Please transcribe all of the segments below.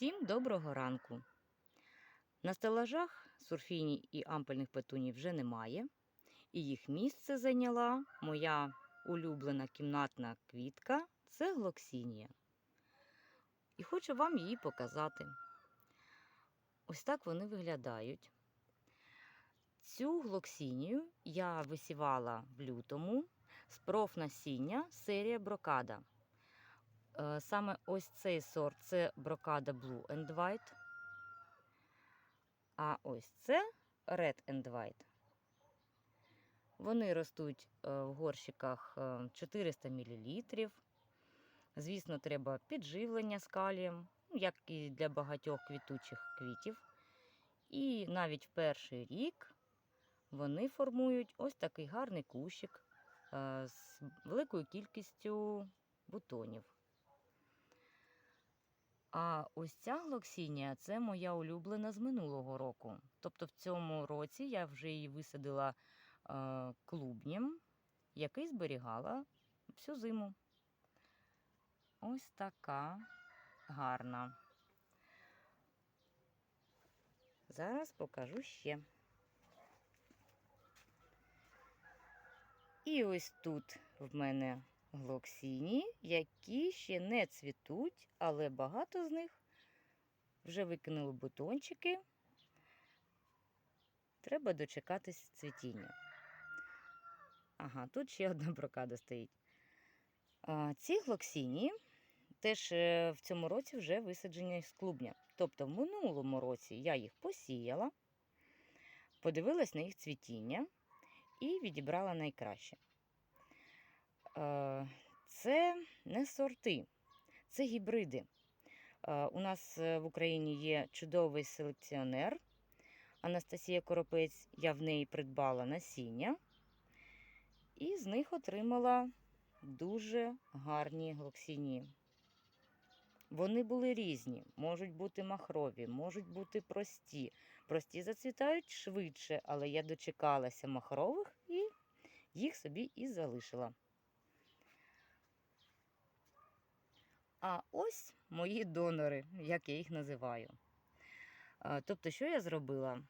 Всім доброго ранку. На стелажах сурфіні і ампельних петунів вже немає, і їх місце зайняла моя улюблена кімнатна квітка це глоксінія. І хочу вам її показати. Ось так вони виглядають. Цю глоксінію я висівала в лютому з профнасіння серія Брокада. Е, Саме ось цей сорт це брокада Blue and White. А ось це Red and White. Вони ростуть е, в горщиках е, 400 мл. Звісно, треба підживлення з калієм, ну, як і для багатьох квітучих квітів. І навіть в перший рік вони формують ось такий гарний кущик е, з великою кількістю бутонів. А ось ця глоксінія це моя улюблена з минулого року. Тобто в цьому році я вже її висадила е, клубнем, який зберігала всю зиму. Ось така гарна. Зараз покажу ще. І ось тут в мене глоксіні, які ще не цвітуть, але багато з них вже викинули бутончики. Треба дочекатись цвітіння. Ага, тут ще одна брокада стоїть. А, ці глоксіні теж е, в цьому році вже висаджені з клубня. Тобто, в минулому році я їх посіяла, подивилась на їх цвітіння і відібрала найкраще. Е, Це не сорти, це гібриди. Е, У нас е, в Україні є чудовий селекціонер Анастасія Коропець. Я в неї придбала насіння і з них отримала дуже гарні глоксіні. Вони були різні, можуть бути махрові, можуть бути прості. Прості зацвітають швидше, але я дочекалася махрових і їх собі і залишила. А ось мої донори, як я їх називаю. Тобто, що я зробила?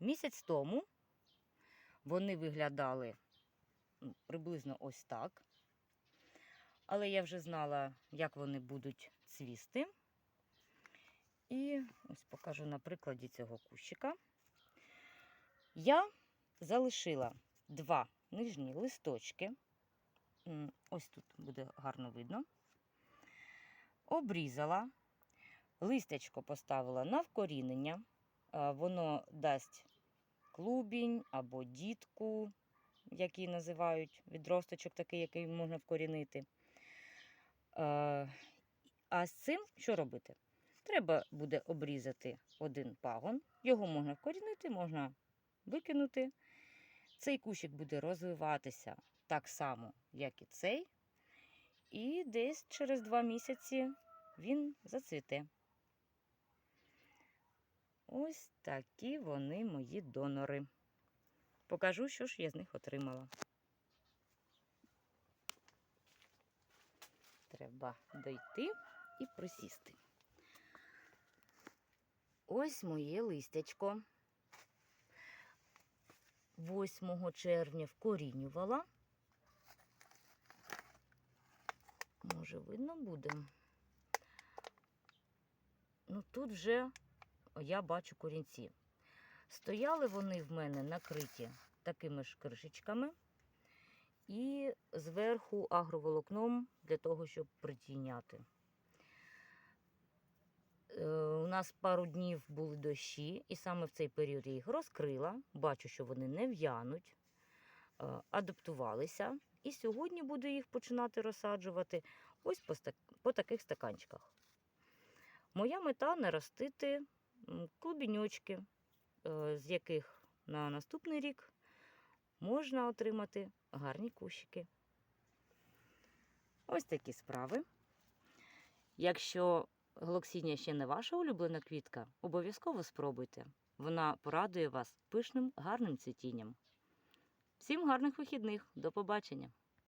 Місяць тому вони виглядали ну, приблизно ось так. Але я вже знала, як вони будуть цвісти. І ось покажу на прикладі цього кущика. Я залишила два нижні листочки. Ось тут буде гарно видно. Обрізала, листячко поставила на вкорінення. Воно дасть клубінь або дітку, який називають відросточок, такий, який можна вкорінити. Е, А з цим що робити? Треба буде обрізати один пагон, його можна вкорінити, можна викинути. Цей кущик буде розвиватися так само, як і цей. І десь через два місяці він зацвіте. Ось такі вони мої донори. Покажу, що ж я з них отримала. Треба дойти і присісти. Ось моє листячко. 8 червня вкорінювала. Може, видно буде. Ну, тут вже я бачу корінці. Стояли вони в мене накриті такими ж кришечками і зверху агроволокном для того, щоб притіняти. Е, У нас пару днів були дощі, і саме в цей період я їх розкрила. Бачу, що вони не в'януть, е, адаптувалися. І сьогодні буду їх починати розсаджувати ось по, ста- по таких стаканчиках. Моя мета наростити клубіньочки, е, з яких на наступний рік можна отримати гарні кущики. Ось такі справи. Якщо глоксінія ще не ваша улюблена квітка, обов'язково спробуйте. Вона порадує вас пишним гарним цвітінням. Всім гарних вихідних. До побачення!